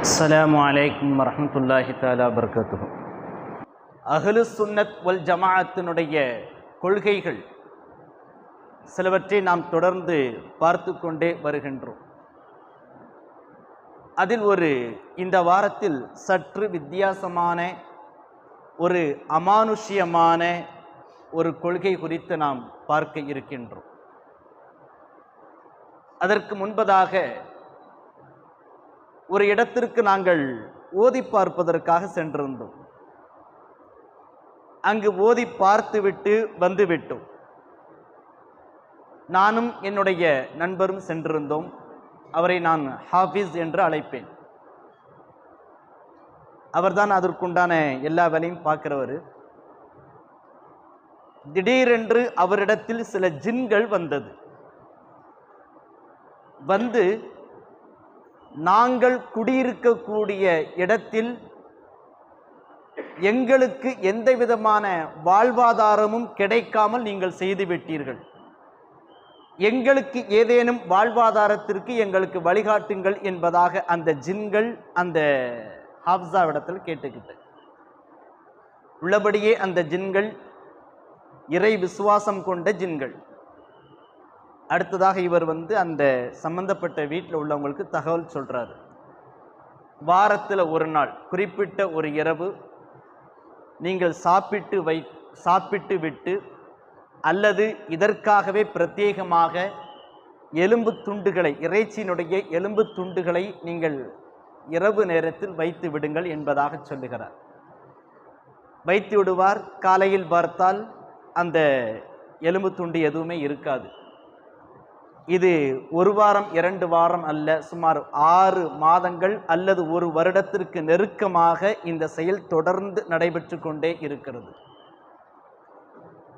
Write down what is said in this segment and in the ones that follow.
அஸ்லாம் வலைக்கம் வரமத்துல்லாஹி தாலா வர்க்கத்து அகலு சுன்னத் வல் ஜமாஅத்தினுடைய கொள்கைகள் சிலவற்றை நாம் தொடர்ந்து பார்த்து கொண்டே வருகின்றோம். அதில் ஒரு இந்த வாரத்தில் சற்று வித்தியாசமான ஒரு அமானுஷ்யமான ஒரு கொள்கை குறித்து நாம் பார்க்க இருக்கின்றோம். அதற்கு முன்பதாக ஒரு இடத்திற்கு நாங்கள் ஓதி பார்ப்பதற்காக சென்றிருந்தோம். அங்கு ஓதி பார்த்துவிட்டு வந்துவிட்டோம். நானும் என்னுடைய நண்பரும் சென்றிருந்தோம். அவரை நான் ஹாஃபிஸ் என்று அழைப்பேன். அவர்தான் அதற்குண்டான எல்லா வேலையும் பார்க்கிறவர். திடீரென்று அவரிடத்தில் சில ஜின்கள் வந்தது. வந்து நாங்கள் குடியிருக்கக்கூடிய இடத்தில் எங்களுக்கு எந்த விதமான வாழ்வாதாரமும் கிடைக்காமல் நீங்கள் செய்துவிட்டீர்கள். எங்களுக்கு ஏதேனும் வாழ்வாதாரத்திற்கு எங்களுக்கு வழிகாட்டுங்கள் என்பதாக அந்த ஜின்கள் அந்த ஹாப்ஸாவிடத்தில் கேட்டுக்கிட்டு. உள்ளபடியே அந்த ஜின்கள் இறை விசுவாசம் கொண்ட ஜின்கள். அடுத்ததாக இவர் வந்து அந்த சம்பந்தப்பட்ட வீட்டில் உள்ளவங்களுக்கு தகவல் சொல்கிறாரு வாரத்தில் ஒரு நாள் குறிப்பிட்ட ஒரு இரவு நீங்கள் சாப்பிட்டு வை சாப்பிட்டு விட்டு அல்லது இதற்காகவே பிரத்யேகமாக எலும்பு துண்டுகளை இறைச்சியினுடைய எலும்பு துண்டுகளை நீங்கள் இரவு நேரத்தில் வைத்து விடுங்கள் என்பதாக சொல்லுகிறார். வைத்து விடுவார் காலையில் பார்த்தால் அந்த எலும்பு துண்டு எதுவுமே இருக்காது. இது ஒரு வாரம் இரண்டு வாரம் அல்ல சுமார் ஆறு மாதங்கள் அல்லது ஒரு வருடத்திற்கு நெருக்கமாக இந்த செயல் தொடர்ந்து நடைபெற்று கொண்டே இருக்கிறது.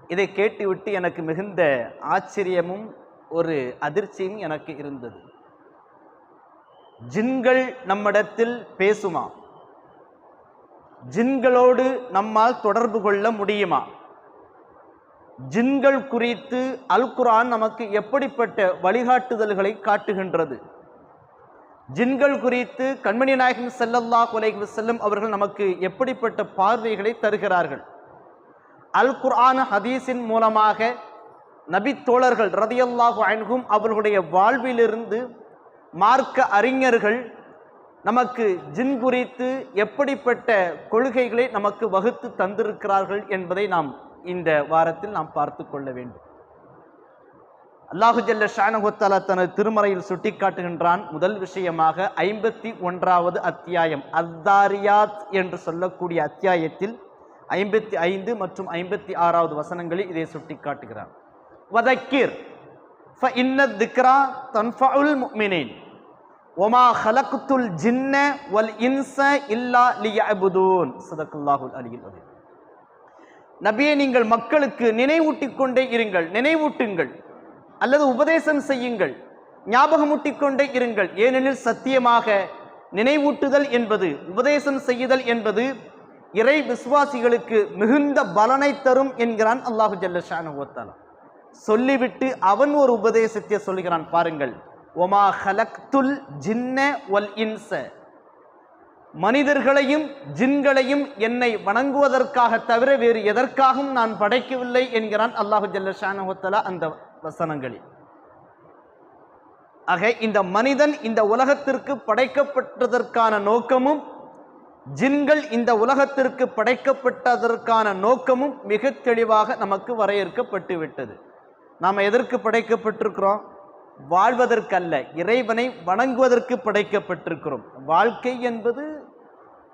இதை கேட்டுவிட்டு எனக்கு மிகுந்த ஆச்சரியமும் ஒரு அதிர்ச்சியும் எனக்கு இருந்தது. ஜின்கள் நம்மிடத்தில் பேசுமா? ஜின்களோடு நம்மால் தொடர்பு கொள்ள முடியுமா? ஜின்கள் குறித்து அல் குரான் நமக்கு எப்படிப்பட்ட வழிகாட்டுதல்களை காட்டுகின்றது? ஜின்கள் குறித்து கண்மணி நாயகம் செல்லல்லா அலைஹி செல்லும் அவர்கள் நமக்கு எப்படிப்பட்ட பார்வைகளை தருகிறார்கள்? அல் குர்ஆன் ஹதீஸின் மூலமாக நபி தோழர்கள் ரதியல்லாஹு அன்கும் அவர்களுடைய வாழ்விலிருந்து மார்க்க அறிஞர்கள் நமக்கு ஜின் குறித்து எப்படிப்பட்ட கொள்கைகளை நமக்கு வகுத்து தந்திருக்கிறார்கள் என்பதை நாம் இந்த வாரத்தில் நாம் பார்த்து கொள்ள வேண்டும். அல்லாஹு ஜல்ல தனது திருமறையில் சுட்டிக்காட்டுகின்றான். முதல் விஷயமாக ஐம்பத்தி ஒன்றாவது அத்தியாயம் அத்தாரியாத் என்று சொல்லக்கூடிய அத்தியாயத்தில் ஐம்பத்தி ஐந்து மற்றும் ஐம்பத்தி ஆறாவது வசனங்களில் இதை சுட்டிக்காட்டுகிறான் வதக்கிர் இன்ன திக்ரா தன்ஃபவுல் ஒமா ஹலக்குத்துல் ஜின்ன வல் இன்ச இல்லா லியபுதூன் சதக்குல்லாஹுல் அலியில் நபியை நீங்கள் மக்களுக்கு நினைவூட்டிக் கொண்டே இருங்கள் நினைவூட்டுங்கள் அல்லது உபதேசம் செய்யுங்கள் ஞாபகமூட்டிக் கொண்டே இருங்கள். ஏனெனில் சத்தியமாக நினைவூட்டுதல் என்பது உபதேசம் செய்யுதல் என்பது இறை விசுவாசிகளுக்கு மிகுந்த பலனை தரும் என்கிறான் அல்லாஹு ஜல்லஷானுவத்தாலா சொல்லிவிட்டு அவன் ஒரு உபதேசத்தை சொல்கிறான் பாருங்கள். ஒமா ஹலக்துல் ஜின்ன ஒல் இன்ச. மனிதர்களையும் ஜின்களையும் என்னை வணங்குவதற்காக தவிர வேறு எதற்காகவும் நான் படைக்கவில்லை என்கிறான் அல்லாஹு ஜல்லஷானுத்தலா அந்த வசனங்களில். ஆக இந்த மனிதன் இந்த உலகத்திற்கு படைக்கப்பட்டதற்கான நோக்கமும் ஜின்கள் இந்த உலகத்திற்கு படைக்கப்பட்டதற்கான நோக்கமும் மிக தெளிவாக நமக்கு வரையறுக்கப்பட்டு விட்டது நாம் எதற்கு படைக்கப்பட்டிருக்கிறோம்? வாழ்வதற்கல்ல இறைவனை வணங்குவதற்கு படைக்கப்பட்டிருக்கிறோம். வாழ்க்கை என்பது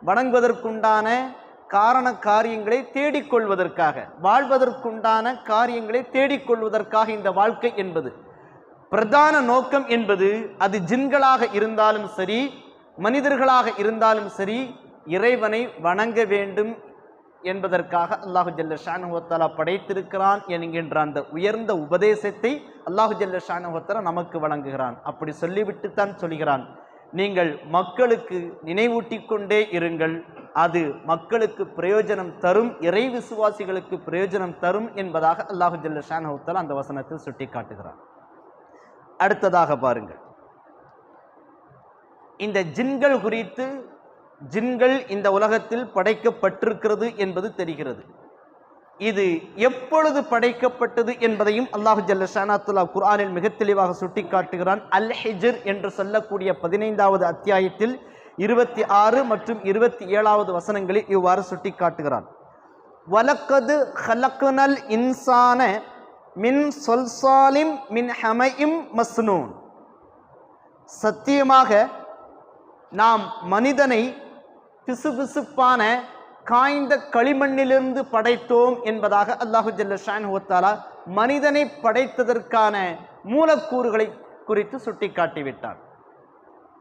வணங்குவதற்குண்டான காரண காரியங்களை தேடிக்கொள்வதற்காக வாழ்வதற்குண்டான காரியங்களை தேடிக்கொள்வதற்காக இந்த வாழ்க்கை என்பது. பிரதான நோக்கம் என்பது அது ஜின்களாக இருந்தாலும் சரி மனிதர்களாக இருந்தாலும் சரி இறைவனை வணங்க வேண்டும் என்பதற்காக அல்லாஹு ஜல்ல ஷானுஹத்தாலா படைத்திருக்கிறான் என்கின்ற அந்த உயர்ந்த உபதேசத்தை அல்லாஹு ஜல்ல ஷானுஹத்தாலா நமக்கு வழங்குகிறான். அப்படி சொல்லிவிட்டு தான் சொல்கிறான். நீங்கள் மக்களுக்கு நினைவூட்டி கொண்டே இருங்கள். அது மக்களுக்கு பிரயோஜனம் தரும் இறை விசுவாசிகளுக்கு பிரயோஜனம் தரும் என்பதாக அல்லாஹு ஜல்ல ஷானுவத்தாலா அந்த வசனத்தில் சுட்டி காட்டுகிறான் அடுத்ததாக பாருங்கள். இந்த ஜின்கள் குறித்து ஜின்கள் இந்த உலகத்தில் படைக்கப்பட்டிருக்கிறது என்பது தெரிகிறது. இது எப்பொழுது படைக்கப்பட்டது என்பதையும் அல்லாஹு ஜல்லஷானாத்துல்லா குரானில் மிக தெளிவாக சுட்டிக்காட்டுகிறான். அல் ஹிஜர் என்று சொல்லக்கூடிய பதினைந்தாவது அத்தியாயத்தில் இருபத்தி ஆறு மற்றும் இருபத்தி ஏழாவது வசனங்களில் இவ்வாறு சுட்டிக்காட்டுகிறான். வலக்கது ஹலக்குனல் இன்சான மின் சொல்சாலிம் மின் ஹமையும் மஸ்னூன். சத்தியமாக நாம் மனிதனை பிசுபிசுப்பான காய்ந்த களிமண்ணிலிருந்து படைத்தோம் என்பதாக அல்லாஹு ஜல்ல ஷான்ஹுத்தாலா மனிதனை படைத்ததற்கான மூலக்கூறுகளை குறித்து சுட்டிக்காட்டிவிட்டான்.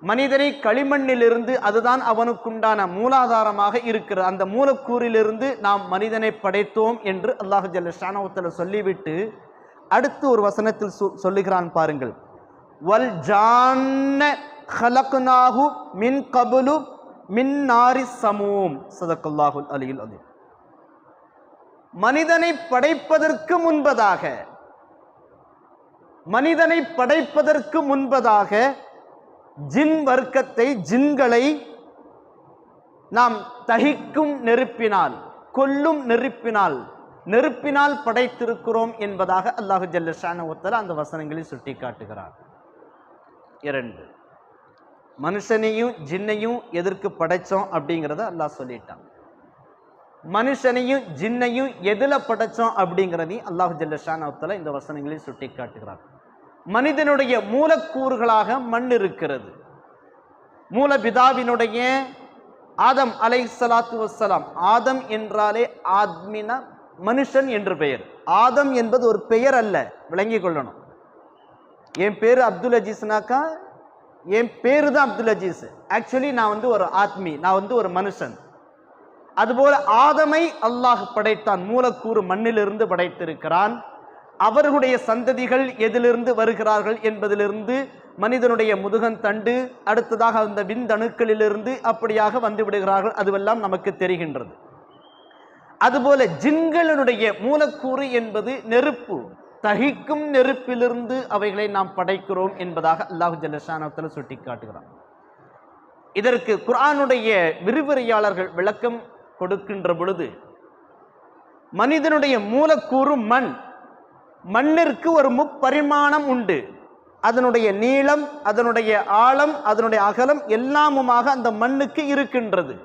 மனிதனை களிமண்ணிலிருந்து அதுதான் அவனுக்குண்டான மூலாதாரமாக இருக்கிற அந்த மூலக்கூறிலிருந்து நாம் மனிதனை படைத்தோம் என்று அல்லாஹு ஜல்ல ஷானவத்தில் சொல்லிவிட்டு அடுத்து ஒரு வசனத்தில் சொ- சொல்லுகிறான் பாருங்கள். வல் ஜான்ன ஹலக்னாஹு மின் கபுலு மின்னாரி சமூம். சதக்குல்லாஹுல் அலியுல் அது மனிதனை படைப்பதற்கு முன்பதாக மனிதனை படைப்பதற்கு முன்பதாக ஜின் வர்க்கத்தை ஜின்களை நாம் தகிக்கும் நெருப்பினால் கொல்லும் நெருப்பினால் நெருப்பினால் படைத்திருக்கிறோம் என்பதாக அல்லாஹு ஜல்லஷான ஒருத்தர் அந்த வசனங்களை சுட்டி காட்டுகிறார் இரண்டு மனுஷனையும் ஜின்னையும் எதற்கு படைச்சோம் அப்படிங்கிறத அல்லாஹ் சொல்லிட்டான். மனுஷனையும் ஜின்னையும் எதில் படைச்சோம் அப்படிங்கிறதையும் அல்லாஹு ஜல்ல ஷானவத்தல இந்த வசனங்களில் சுட்டி காட்டுகிறார் மனிதனுடைய மூலக்கூறுகளாக மண் இருக்கிறது. மூலபிதாவினுடைய ஆதம் அலை சலாத்து வசலாம் ஆதம் என்றாலே ஆத்மின மனுஷன் என்று பெயர். ஆதம் என்பது ஒரு பெயர் அல்ல விளங்கிக் கொள்ளணும். என் பேர் அப்துல் அஜீஸ்னாக்கா என் பேரு தான் அப்துல் அஜீஸ். ஆக்சுவலி நான் வந்து ஒரு ஆத்மி. நான் வந்து ஒரு மனுஷன். அதுபோல ஆதமை அல்லாஹ் படைத்தான். மூலக்கூறு மண்ணிலிருந்து படைத்திருக்கிறான். அவர்களுடைய சந்ததிகள் எதிலிருந்து வருகிறார்கள் என்பதிலிருந்து மனிதனுடைய முதுகன் தண்டு அடுத்ததாக அந்த விந்தணுக்களிலிருந்து அப்படியாக வந்து விடுகிறார்கள். அதுவெல்லாம் நமக்கு தெரிகின்றது. அதுபோல ஜின்களினுடைய மூலக்கூறு என்பது நெருப்பு. தகிக்கும் நெருப்பிலிருந்து அவைகளை நாம் படைக்கிறோம் என்பதாக அல்லாஹு ஜல்லஷானத்தில் சுட்டி காட்டுகிறான் இதற்கு குரானுடைய விரிவுரையாளர்கள் விளக்கம் கொடுக்கின்ற பொழுது மனிதனுடைய மூலக்கூறு மண். மண்ணிற்கு ஒரு முப்பரிமாணம் உண்டு. அதனுடைய நீளம் அதனுடைய ஆழம் அதனுடைய அகலம் எல்லாமுமாக அந்த மண்ணுக்கு இருக்கின்றது.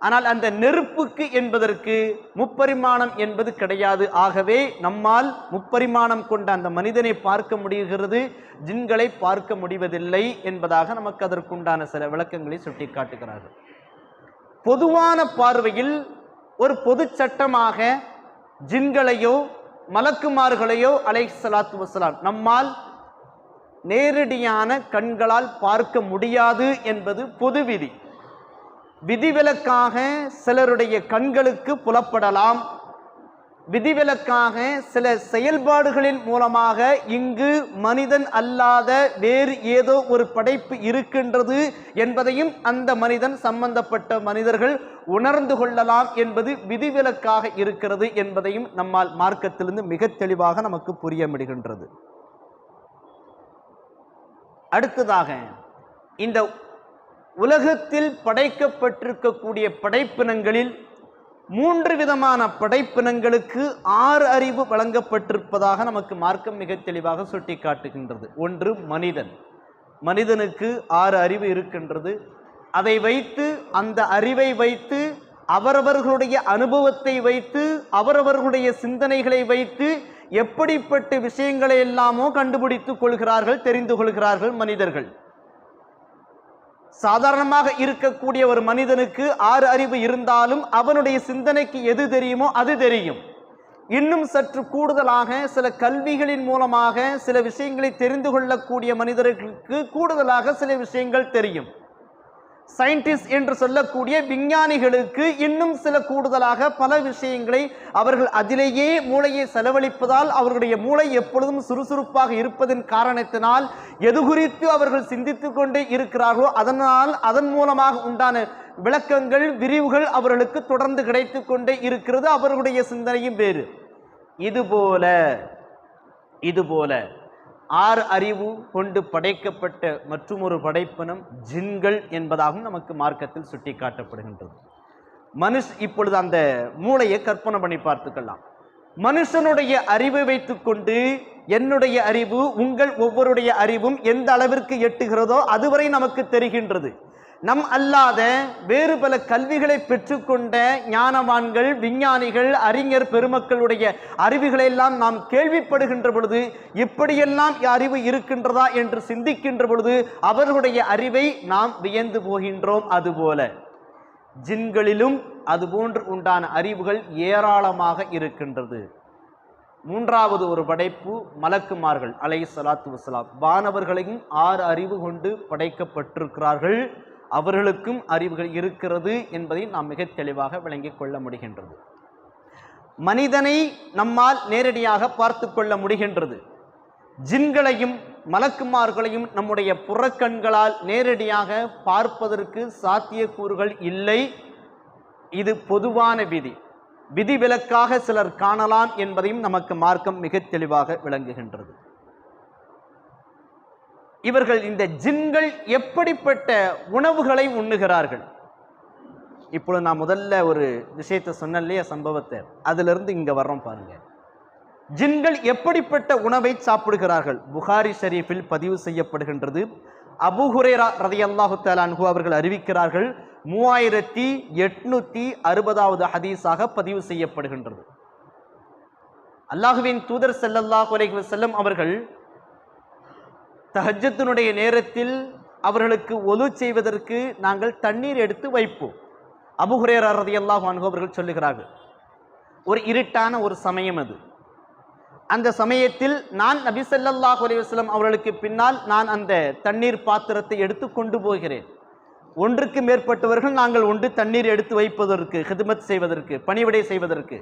ஆனால் அந்த நெருப்புக்கு என்பதற்கு முப்பரிமாணம் என்பது கிடையாது. ஆகவே நம்மால் முப்பரிமாணம் கொண்ட அந்த மனிதனை பார்க்க முடிகிறது ஜின்களை பார்க்க முடிவதில்லை என்பதாக நமக்கு அதற்குண்டான சில விளக்கங்களை சுட்டிக்காட்டுகிறார்கள் பொதுவான பார்வையில் ஒரு பொது சட்டமாக ஜின்களையோ மலக்குமார்களையோ அலை சலாத்து வசலாம் நம்மால் நேரடியான கண்களால் பார்க்க முடியாது என்பது பொது விதி. விதிவிலக்காக சிலருடைய கண்களுக்கு புலப்படலாம். விதிவிலக்காக சில செயல்பாடுகளின் மூலமாக இங்கு மனிதன் அல்லாத வேறு ஏதோ ஒரு படைப்பு இருக்கின்றது என்பதையும் அந்த மனிதன் சம்பந்தப்பட்ட மனிதர்கள் உணர்ந்து கொள்ளலாம் என்பது விதிவிலக்காக இருக்கிறது என்பதையும் நம்மால் மார்க்கத்திலிருந்து மிக தெளிவாக நமக்கு புரிய முடிகின்றது அடுத்ததாக இந்த உலகத்தில் படைக்கப்பட்டிருக்கக்கூடிய படைப்பினங்களில் மூன்று விதமான படைப்பினங்களுக்கு ஆறு அறிவு வழங்கப்பட்டிருப்பதாக நமக்கு மார்க்கம் மிக தெளிவாக சுட்டி காட்டுகின்றது ஒன்று மனிதன். மனிதனுக்கு ஆறு அறிவு இருக்கின்றது. அதை வைத்து அந்த அறிவை வைத்து அவரவர்களுடைய அனுபவத்தை வைத்து அவரவர்களுடைய சிந்தனைகளை வைத்து எப்படிப்பட்ட விஷயங்களை எல்லாமோ கண்டுபிடித்துக் கொள்கிறார்கள் தெரிந்து கொள்கிறார்கள் மனிதர்கள். சாதாரணமாக இருக்கக்கூடிய ஒரு மனிதனுக்கு ஆறு அறிவு இருந்தாலும் அவனுடைய சிந்தனைக்கு எது தெரியுமோ அது தெரியும். இன்னும் சற்று கூடுதலாக சில கல்விகளின் மூலமாக சில விஷயங்களை தெரிந்து கொள்ளக்கூடிய மனிதர்களுக்கு கூடுதலாக சில விஷயங்கள் தெரியும். சயின்டிஸ்ட் என்று சொல்லக்கூடிய விஞ்ஞானிகளுக்கு இன்னும் சில கூடுதலாக பல விஷயங்களை அவர்கள் அதிலேயே மூளையை செலவழிப்பதால் அவர்களுடைய மூளை எப்பொழுதும் சுறுசுறுப்பாக இருப்பதன் காரணத்தினால் எது குறித்து அவர்கள் சிந்தித்து கொண்டே இருக்கிறார்களோ அதனால் அதன் மூலமாக உண்டான விளக்கங்கள் விரிவுகள் அவர்களுக்கு தொடர்ந்து கிடைத்து கொண்டே இருக்கிறது. அவர்களுடைய சிந்தனையும் வேறு. இதுபோல இதுபோல ஆறு அறிவு கொண்டு படைக்கப்பட்ட மற்றொரு படைப்பினம் ஜின்கள் என்பதாகவும் நமக்கு மார்க்கத்தில் சுட்டிக்காட்டப்படுகின்றது. மனுஷ் இப்பொழுது அந்த மூளையை கற்பனை பண்ணி பார்த்துக்கலாம். மனுஷனுடைய அறிவை வைத்துக்கொண்டு என்னுடைய அறிவு உங்கள் ஒவ்வொருடைய அறிவும் எந்த அளவிற்கு எட்டுகிறதோ அதுவரை நமக்கு தெரிகின்றது. நம் அல்லாத வேறு பல கல்விகளை பெற்றுக்கொண்ட ஞானவான்கள் விஞ்ஞானிகள் அறிஞர் பெருமக்களுடைய அறிவுகளை எல்லாம் நாம் கேள்விப்படுகின்ற பொழுது இப்படியெல்லாம் அறிவு இருக்கின்றதா என்று சிந்திக்கின்ற பொழுது அவர்களுடைய அறிவை நாம் வியந்து போகின்றோம் அதுபோல. ஜின்களிலும் அதுபோன்று உண்டான அறிவுகள் ஏராளமாக இருக்கின்றது. மூன்றாவது ஒரு படைப்பு மலக்குமார்கள் அலை சலாத்து வசலாம் வானவர்களையும் ஆறு அறிவு கொண்டு படைக்கப்பட்டிருக்கிறார்கள். அவர்களுக்கும் அறிவுகள் இருக்கிறது என்பதை நாம் மிக தெளிவாக விளங்கிக் கொள்ள முடிகின்றது. மனிதனை நம்மால் நேரடியாக பார்த்து கொள்ள முடிகின்றது. ஜின்களையும் மலக்குமார்களையும் நம்முடைய புறக்கண்களால் நேரடியாக பார்ப்பதற்கு சாத்தியக்கூறுகள் இல்லை. இது பொதுவான விதி. விதிவிலக்காக சிலர் காணலாம் என்பதையும் நமக்கு மார்க்கம் மிக தெளிவாக விளங்குகின்றது. இவர்கள் இந்த ஜின்கள் எப்படிப்பட்ட உணவுகளை உண்ணுகிறார்கள்? இப்பொழுது நான் முதல்ல ஒரு விஷயத்தை சொன்னேன் இல்லையா சம்பவத்தை. அதிலிருந்து இங்கே வர்றோம் பாருங்க. ஜின்கள் எப்படிப்பட்ட உணவை சாப்பிடுகிறார்கள்? புகாரி ஷரீஃபில் பதிவு செய்யப்படுகின்றது. அபு ஹுரேரா ரதியல்லாஹு தாலான்ஹு அவர்கள் அறிவிக்கிறார்கள் மூவாயிரத்தி எட்நூத்தி அறுபதாவது ஹதீஸாக பதிவு செய்யப்படுகின்றது. அல்லாஹுவின் தூதர் செல்லல்லாஹ் செல்லும் அவர்கள் தஹஜத்தினுடைய நேரத்தில் அவர்களுக்கு ஒலு செய்வதற்கு நாங்கள் தண்ணீர் எடுத்து வைப்போம். அபுஹுரேரா ரதியல்லாஹு அனுபவர்கள் சொல்லுகிறார்கள் ஒரு இருட்டான ஒரு சமயம் அது. அந்த சமயத்தில் நான் நபிசல்லாஹ் ஸல்லல்லாஹு அவர்களுக்கு பின்னால் நான் அந்த தண்ணீர் பாத்திரத்தை எடுத்து கொண்டு போகிறேன். ஒன்றுக்கு மேற்பட்டவர்கள் நாங்கள் ஒன்று தண்ணீர் எடுத்து வைப்பதற்கு ஹிதுமத் செய்வதற்கு பணிவிடை செய்வதற்கு.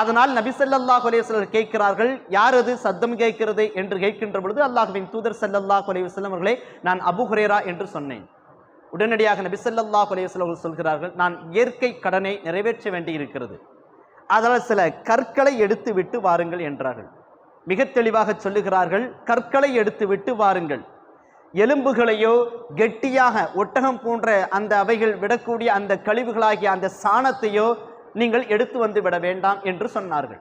அதனால் நபி ஸல்லல்லாஹு கேட்கிறார்கள் யார் அது? சத்தம் கேட்கிறது? என்று கேட்கின்ற பொழுது அல்லாஹுவின் தூதர் ஸல்லல்லாஹு அலைஹி அவர்களே நான் அபுஹுரேரா என்று சொன்னேன். உடனடியாக நபி ஸல்லல்லாஹு அவர்கள் சொல்கிறார்கள் நான் இயற்கை கடனை நிறைவேற்ற வேண்டியிருக்கிறது. அதனால் சில கற்களை எடுத்து விட்டு வாருங்கள் என்றார்கள். மிக தெளிவாக சொல்லுகிறார்கள் கற்களை எடுத்து விட்டு வாருங்கள். எலும்புகளையோ கெட்டியாக ஒட்டகம் போன்ற அந்த அவைகள் விடக்கூடிய அந்த கழிவுகளாகிய அந்த சாணத்தையோ நீங்கள் எடுத்து வந்து விட வேண்டாம் என்று சொன்னார்கள்.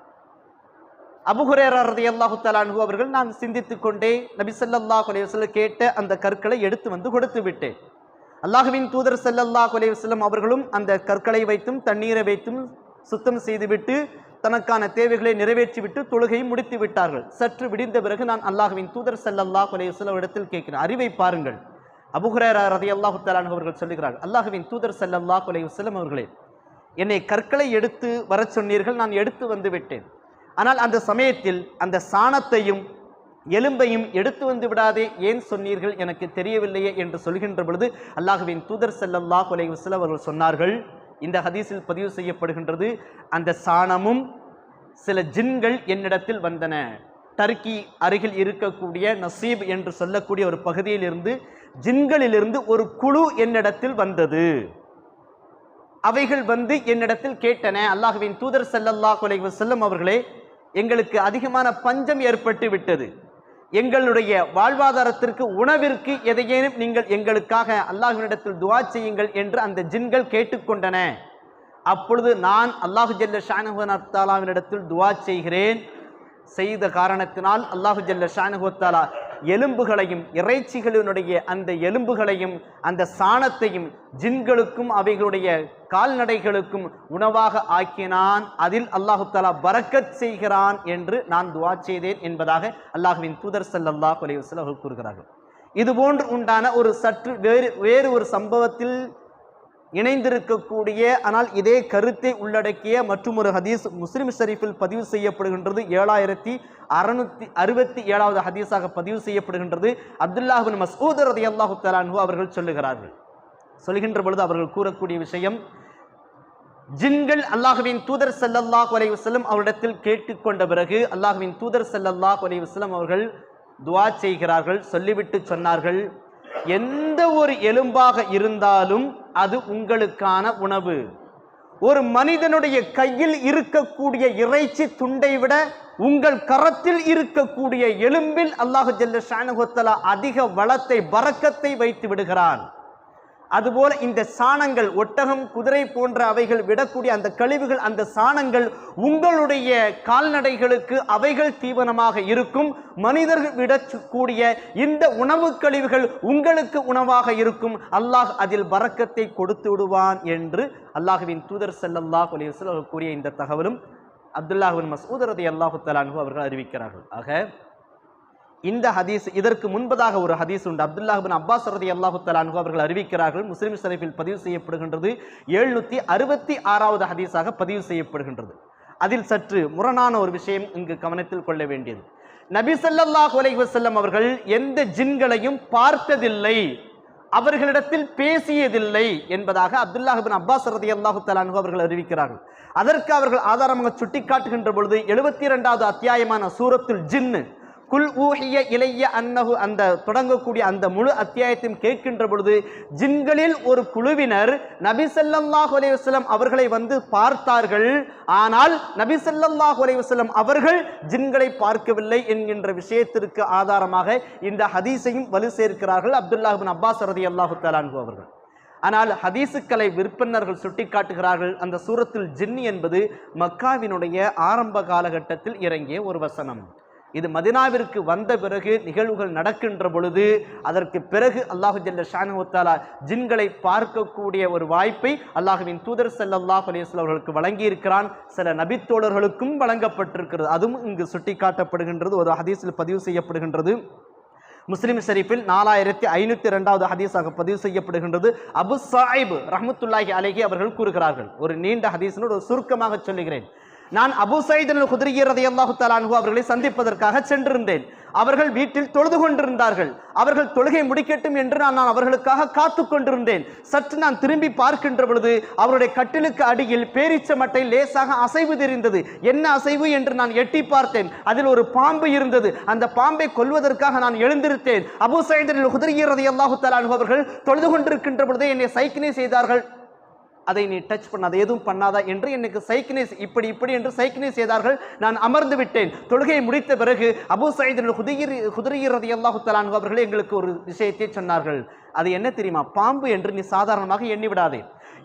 அபுஹுரேரா அல்லாஹு தலான்ஹு அவர்கள் நான் சிந்தித்து கொண்டே நபி ஸல்லல்லாஹு அலைஹி கேட்ட அந்த கற்களை எடுத்து வந்து கொடுத்து விட்டேன். அல்லாஹ்வின் தூதர் செல்லல்லாஹ் அலைஹி அவர்களும் அந்த கற்களை வைத்தும் தண்ணீரை வைத்தும் சுத்தம் செய்துவிட்டு தனக்கான தேவைகளை நிறைவேற்றிவிட்டு தொழுகையை முடித்து விட்டார்கள். சற்று விடிந்த பிறகு நான் அல்லாஹுவின் தூதர் செல்லல்லாஹ் அலைஹி இடத்தில் கேட்கிறேன். அறிவை பாருங்கள். அபுஹுரேரா ரதியல்லாஹு தலான்ஹு அவர்கள் சொல்லுகிறார்கள் அல்லாஹ்வின் தூதர் ஸல்லல்லாஹு அலைஹி அவர்களே என்னை கற்களை எடுத்து வரச் சொன்னீர்கள் நான் எடுத்து வந்து விட்டேன். ஆனால் அந்த சமயத்தில் அந்த சாணத்தையும் எலும்பையும் எடுத்து வந்து விடாதே ஏன் சொன்னீர்கள் எனக்கு தெரியவில்லையே என்று சொல்கின்ற பொழுது அல்லாஹுவின் தூதர் ஸல்லல்லாஹு கொலை வசல் அவர்கள் சொன்னார்கள் இந்த ஹதீஸில் பதிவு செய்யப்படுகின்றது அந்த சாணமும் சில ஜின்கள் என்னிடத்தில் வந்தன. டர்க்கி அருகில் இருக்கக்கூடிய நசீப் என்று சொல்லக்கூடிய ஒரு பகுதியிலிருந்து ஜின்களிலிருந்து ஒரு குழு என்னிடத்தில் வந்தது. அவைகள் வந்து என்னிடத்தில் கேட்டன. அல்லாஹுவின் தூதர் செல்லல்லா குலைவு செல்லும் அவர்களே எங்களுக்கு அதிகமான பஞ்சம் ஏற்பட்டு விட்டது. எங்களுடைய வாழ்வாதாரத்திற்கு உணவிற்கு எதையேனும் நீங்கள் எங்களுக்காக அல்லாஹுவினிடத்தில் துவா செய்யுங்கள் என்று அந்த ஜின்கள் கேட்டுக்கொண்டன. அப்பொழுது நான் அல்லாஹு ஜல்ல ஷானுவத்தாலாவினிடத்தில் துவா செய்கிறேன். செய்த காரணத்தினால் அல்லாஹு ஜல்ல ஷானுவத்தாலா எலும்புகளையும் இறைச்சிகளினுடைய அந்த எலும்புகளையும் அந்த சாணத்தையும் ஜின்களுக்கும் அவைகளுடைய கால்நடைகளுக்கும் உணவாக ஆக்கினான். அதில் அல்லாஹு தாலா செய்கிறான் என்று நான் துவா செய்தேன் என்பதாக அல்லாஹுவின் தூதர் சல்லல்லா கொலைவசல் அவர்கள் கூறுகிறார்கள். இதுபோன்று உண்டான ஒரு சற்று வேறு வேறு ஒரு சம்பவத்தில் இணைந்திருக்கக்கூடிய ஆனால் இதே கருத்தை உள்ளடக்கிய மற்றொரு ஹதீஸ் முஸ்லிம் ஷரீஃபில் பதிவு செய்யப்படுகின்றது. ஏழாயிரத்தி அறுநூத்தி அறுபத்தி ஏழாவது ஹதீஸாக பதிவு செய்யப்படுகின்றது. அப்துல்லாஹின் மசூத் ரதி அல்லாஹு தலான்ஹு அவர்கள் சொல்லுகிறார்கள். சொல்கின்ற பொழுது அவர்கள் கூறக்கூடிய விஷயம் ஜின்கள் அல்லாஹுவின் தூதர் ஸல்லல்லாஹு அலைஹி வஸல்லம் அவரிடத்தில் கேட்டுக்கொண்ட பிறகு அல்லாஹுவின் தூதர் செல்லல்லாஹ் அலைஹி வஸல்லம் அவர்கள் துவா செய்கிறார்கள் சொல்லிவிட்டு சொன்னார்கள். எந்த ஒரு எலும்பாக இருந்தாலும் அது உங்களுக்கான உணவு. ஒரு மனிதனுடைய கையில் இருக்கக்கூடிய இறைச்சி துண்டை விட உங்கள் கரத்தில் இருக்கக்கூடிய எலும்பில் அல்லாஹு ஜல்ல ஷானுகத்தலா அதிக வளத்தை பறக்கத்தை வைத்து விடுகிறான். அதுபோல இந்த சாணங்கள் ஒட்டகம் குதிரை போன்ற அவைகள் விடக்கூடிய அந்த கழிவுகள் அந்த சாணங்கள் உங்களுடைய கால்நடைகளுக்கு அவைகள் தீவனமாக இருக்கும். மனிதர்கள் விடக்கூடிய இந்த உணவு கழிவுகள் உங்களுக்கு உணவாக இருக்கும். அல்லாஹ் அதில் வரக்கத்தை கொடுத்து விடுவான் என்று அல்லாஹுவின் தூதர் ஸல்லல்லாஹு அலைஹி கூறிய இந்த தகவலும் அப்துல்லாஹின் மசூதரதை அல்லாஹு தலானு அவர்கள் அறிவிக்கிறார்கள். ஆக இந்த ஹதீஸ் இதற்கு முன்பதாக ஒரு ஹதீஸ் உண்டு. அப்துல்லாஹ் பின் அப்பாஸ் ரதி அல்லாஹு தலான்ஹு அவர்கள் அறிவிக்கிறார்கள் முஸ்லீம் சரீஃபில் பதிவு செய்யப்படுகின்றது எழுநூத்தி அறுபத்தி ஆறாவது ஹதீஸாக பதிவு செய்யப்படுகின்றது. அதில் சற்று முரணான ஒரு விஷயம் இங்கு கவனத்தில் கொள்ள வேண்டியது. நபி ஸல்லல்லாஹு அலைஹி வசல்லம் அவர்கள் எந்த ஜின்களையும் பார்த்ததில்லை அவர்களிடத்தில் பேசியதில்லை என்பதாக அப்துல்லாஹ் பின் அப்பாஸ் ரதி அல்லாஹு தலான்ஹு அவர்கள் அறிவிக்கிறார்கள். அதற்கு அவர்கள் ஆதாரமாக சுட்டிக்காட்டுகின்ற பொழுது எழுபத்தி இரண்டாவது அத்தியாயமான சூரத்துல் ஜின்னு குல் ஊஹிய இளைய அன்னகு அந்த தொடங்கக்கூடிய அந்த முழு அத்தியாயத்தையும் கேட்கின்ற பொழுது ஜின்களில் ஒரு குழுவினர் நபி ஸல்லல்லாஹு அவர்களை வந்து பார்த்தார்கள். ஆனால் நபி ஸல்லல்லாஹு அவர்கள் ஜின்களை பார்க்கவில்லை என்கின்ற விஷயத்திற்கு ஆதாரமாக இந்த ஹதீஸையும் வலு சேர்க்கிறார்கள் அப்துல்லாஹின் அப்பாஸ் ரதி அல்லாஹு தலான்கு அவர்கள். ஆனால் ஹதீசுக்களை விற்பனர்கள் சுட்டிக்காட்டுகிறார்கள். அந்த சூரத்தில் ஜின்னி என்பது மக்காவினுடைய ஆரம்ப காலகட்டத்தில் இறங்கிய ஒரு வசனம். இது மதினாவிற்கு வந்த பிறகு நிகழ்வுகள் நடக்கின்ற பொழுது அதற்கு பிறகு அல்லாஹு ஜல்ல ஷானுத்தாலா ஜின்களை பார்க்கக்கூடிய ஒரு வாய்ப்பை அல்லாஹுவின் தூதர் சல்லாஹ் அலைஹி அவர்களுக்கு வழங்கியிருக்கிறான். சில நபித்தோழர்களுக்கும் வழங்கப்பட்டிருக்கிறது. அதுவும் இங்கு சுட்டிக்காட்டப்படுகின்றது. ஒரு ஹதீஸில் பதிவு செய்யப்படுகின்றது. முஸ்லிம் ஷரீஃபில் நாலாயிரத்தி ஐநூற்றி ரெண்டாவது ஹதீஸாக பதிவு செய்யப்படுகின்றது. அபு சாஹிப் ரஹமத்துல்லாஹி அலேஹி அவர்கள் கூறுகிறார்கள். ஒரு நீண்ட ஹதீஸ்னு ஒரு சுருக்கமாக சொல்லுகிறேன். நான் அபு சைதன் குதிரியரதை அல்லாஹு தலான்ஹு அவர்களை சந்திப்பதற்காக சென்றிருந்தேன். அவர்கள் வீட்டில் தொழுது கொண்டிருந்தார்கள். அவர்கள் தொழுகை முடிக்கட்டும் என்று நான் நான் அவர்களுக்காக காத்து கொண்டிருந்தேன். சற்று நான் திரும்பி பார்க்கின்ற பொழுது அவருடைய கட்டிலுக்கு அடியில் பேரீச்ச மட்டை லேசாக அசைவு தெரிந்தது. என்ன அசைவு என்று நான் எட்டி பார்த்தேன். அதில் ஒரு பாம்பு இருந்தது. அந்த பாம்பை கொல்வதற்காக நான் எழுந்திருத்தேன். அபு சயீத் குதிரியரதை அல்லாஹு தலான்ஹு அவர்கள் தொழுது கொண்டிருக்கின்ற பொழுது என்னை சைக்கினை செய்தார்கள். அதை நீ டச் பண்ணாத எதுவும் பண்ணாதா என்று எனக்கு சைக்கினேஸ் இப்படி இப்படி என்று சைக்கினேஸ் செய்தார்கள். நான் அமர்ந்து விட்டேன். தொழுகையை முடித்த பிறகு அபு சயீத் குதிரி குதிரையிறது அல்லாஹு தலான் அவர்கள் எங்களுக்கு ஒரு விஷயத்தை சொன்னார்கள். அது என்ன தெரியுமா? பாம்பு என்று நீ சாதாரணமாக எண்ணி விடாதே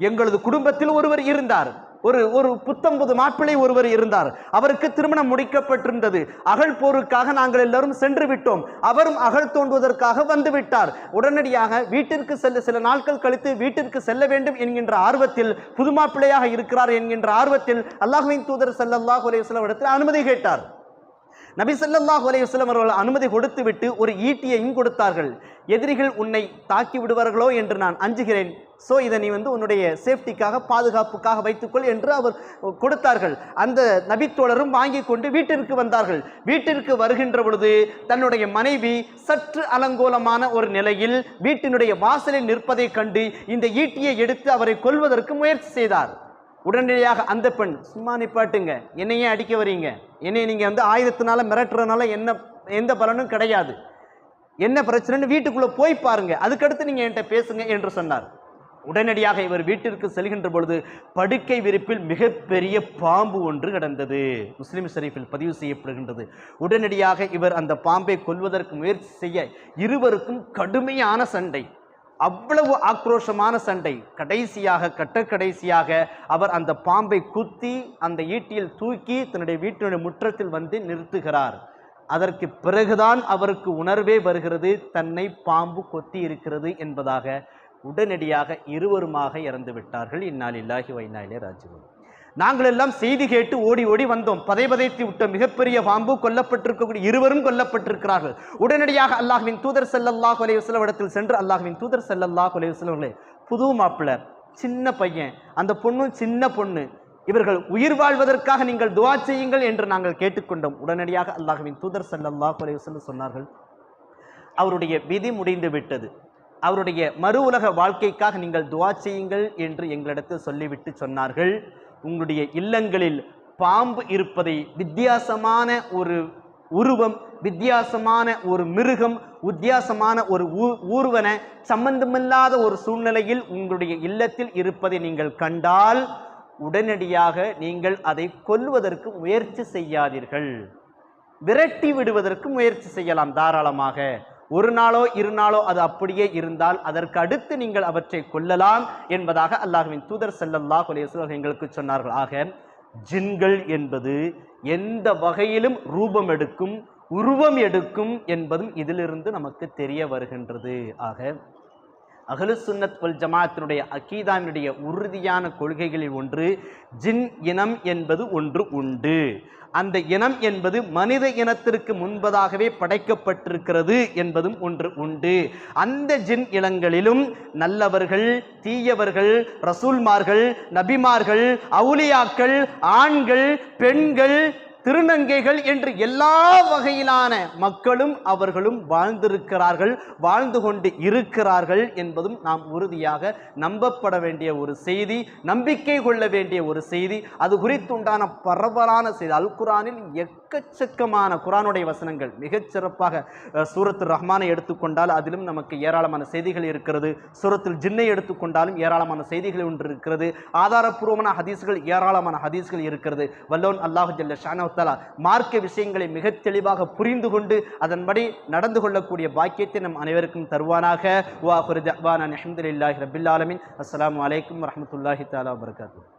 எங்களது குடும்பத்தில் ஒருவர் இருந்தார். ஒரு ஒரு புத்தம்பது மாப்பிள்ளை ஒருவர் இருந்தார். அவருக்கு திருமணம் முடிக்கப்பட்டிருந்தது. அகழ் போருக்காக நாங்கள் எல்லாரும் சென்று விட்டோம். அவரும் அகழ் தோண்டுவதற்காக வந்துவிட்டார் உடனடியாக வீட்டிற்கு செல்ல சில நாட்கள் கழித்து வீட்டிற்கு செல்ல வேண்டும் என்கின்ற ஆர்வத்தில் புது மாப்பிள்ளையாக இருக்கிறார் என்கின்ற ஆர்வத்தில் அல்லாஹ்வின் தூதர் செல்லல்லாஹ் ஒரே சில இடத்தில் அனுமதி கேட்டார். நபி ஸல்லல்லாஹு அலையுஸ்லம் அவர்கள் அனுமதி கொடுத்துவிட்டு ஒரு ஈட்டியையும் கொடுத்தார்கள். எதிரிகள் உன்னை தாக்கி விடுவார்களோ என்று நான் அஞ்சுகிறேன். ஸோ இதை நீ வந்து உன்னுடைய சேஃப்டிக்காக பாதுகாப்புக்காக வைத்துக்கொள் என்று அவர் கொடுத்தார்கள். அந்த நபித்தோழரும் வாங்கி கொண்டு வீட்டிற்கு வந்தார்கள். வீட்டிற்கு வருகின்ற பொழுது தன்னுடைய மனைவி சற்று அலங்கோலமான ஒரு நிலையில் வீட்டினுடைய வாசலில் நிற்பதைக் கண்டு இந்த ஈட்டியை எடுத்து அவரை கொல்வதற்கு முயற்சி செய்தார். உடனடியாக அந்த பெண் சும்மா நிப்பாட்டுங்க. என்னையே அடிக்க வரீங்க என்னை நீங்கள் வந்து ஆயுதத்தினால மிரட்டுறதுனால என்ன எந்த பலனும் கிடையாது. என்ன பிரச்சனைன்னு வீட்டுக்குள்ளே போய் பாருங்கள் அதுக்கடுத்து நீங்கள் என்கிட்ட பேசுங்க என்று சொன்னார். உடனடியாக இவர் வீட்டிற்கு செல்கின்ற பொழுது படுக்கை விரிப்பில் மிகப்பெரிய பாம்பு ஒன்று கிடந்தது. முஸ்லீம் ஷரீஃபில் பதிவு செய்யப்படுகின்றது. உடனடியாக இவர் அந்த பாம்பை கொல்வதற்கு முயற்சி செய்ய இருவருக்கும் கடுமையான சண்டை. அவ்வளவு ஆக்ரோஷமான சண்டை. கடைசியாக கட்டக்கடைசியாக அவர் அந்த பாம்பை குத்தி அந்த ஈட்டியில் தூக்கி தன்னுடைய வீட்டினுடைய முற்றத்தில் வந்து நிறுத்துகிறார். அதற்கு பிறகுதான் அவருக்கு உணர்வே வருகிறது தன்னை பாம்பு கொத்தி இருக்கிறது என்பதாக உடனடியாக இருவருமாக இறந்து விட்டார்கள் இந்நாளில்லாகி வைநாயிலே ராஜ்யம் நாங்களெல்லாம் செய்தி கேட்டு ஓடி ஓடி வந்தோம். பதை பதைத்து விட்ட மிகப்பெரிய பாம்பு கொல்லப்பட்டிருக்கக்கூடிய இருவரும் கொல்லப்பட்டிருக்கிறார்கள். உடனடியாக அல்லாஹ்வின் தூதர் செல்லல்லாஹ் அலைஹி இடத்தில் சென்று அல்லாஹ்வின் தூதர் ஸல்லல்லாஹு அலைஹி புது மாப்பிள்ளை சின்ன பையன் அந்த பொண்ணும் சின்ன பொண்ணு இவர்கள் உயிர் வாழ்வதற்காக நீங்கள் துவா செய்யுங்கள் என்று நாங்கள் கேட்டுக்கொண்டோம். உடனடியாக அல்லாஹ்வின் தூதர் ஸல்லல்லாஹு அலைஹி சொன்னார்கள் அவருடைய விதி முடிந்து விட்டது. அவருடைய மறு உலக வாழ்க்கைக்காக நீங்கள் துவா செய்யுங்கள் என்று எங்களிடத்தில் சொல்லிவிட்டு சொன்னார்கள். உங்களுடைய இல்லங்களில் பாம்பு இருப்பதை வித்தியாசமான ஒரு உருவம் வித்தியாசமான ஒரு மிருகம் வித்தியாசமான ஒரு ஊ- ஊர்வன சம்பந்தமில்லாத ஒரு சூழ்நிலையில் உங்களுடைய இல்லத்தில் இருப்பதை நீங்கள் கண்டால் உடனடியாக நீங்கள் அதை கொல்வதற்கு முயற்சி செய்யாதீர்கள். விரட்டி விடுவதற்கு முயற்சி செய்யலாம் தாராளமாக. ஒரு நாளோ இரு நாளோ அது அப்படியே இருந்தால் அதற்கு அடுத்து நீங்கள் அவற்றை கொல்லலாம் என்பதாக அல்லாஹ்வின் தூதர் செல்லல்லா அலைஹி எங்களுக்கு சொன்னார்கள். ஆக ஜின்கள் என்பது எந்த வகையிலும் ரூபம் எடுக்கும் உருவம் எடுக்கும் என்பதும் இதிலிருந்து நமக்கு தெரிய வருகின்றது. ஆக அகலு சுன்னத் வல் ஜமாத்தினுடைய அக்கீதாவினுடைய உறுதியான கொள்கைகளில் ஒன்று ஜின் இனம் என்பது ஒன்று உண்டு. அந்த இனம் என்பது மனித இனத்திற்கு முன்பதாகவே படைக்கப்பட்டிருக்கிறது என்பதும் ஒன்று உண்டு. அந்த ஜின் இனங்களிலும் நல்லவர்கள் தீயவர்கள் ரசூல்மார்கள் நபிமார்கள் அவுலியாக்கள் ஆண்கள் பெண்கள் திருநங்கைகள் என்று எல்லா வகையிலான மக்களும் அவர்களும் வாழ்ந்திருக்கிறார்கள் வாழ்ந்து கொண்டு இருக்கிறார்கள் என்பதும் நாம் உறுதியாக நம்பப்பட வேண்டிய ஒரு செய்தி நம்பிக்கை கொள்ள வேண்டிய ஒரு செய்தி. அது குறித்துண்டான பரவலான செய்தி. அல் குரானில் எக்கச்சக்கமான குரானுடைய வசனங்கள். மிகச் சிறப்பாக சூரத்து ரஹ்மானை எடுத்துக்கொண்டால் அதிலும் நமக்கு ஏராளமான செய்திகள் இருக்கிறது. சூரத்தில் ஜின்னை எடுத்துக்கொண்டாலும் ஏராளமான செய்திகள் ஒன்று இருக்கிறது. ஆதாரப்பூர்வமான ஹதீஸ்கள் ஏராளமான ஹதீஸ்கள் இருக்கிறது. வல்லோன் அல்லாஹு ஜல்ல ஷானவத்தாலா மார்க்க விஷயங்களை மிக தெளிவாக புரிந்து கொண்டு அதன்படி நடந்து கொள்ளக்கூடிய பாக்கியத்தை நம் அனைவருக்கும் தருவானாக. வா ஹுரு அஹமதுல்லாஹி ரபில்லாலமின் அஸ்லாம் வலைக்கம் வரமத்துல்லாஹி அலைக்கும் வரஹ்மத்துல்லாஹி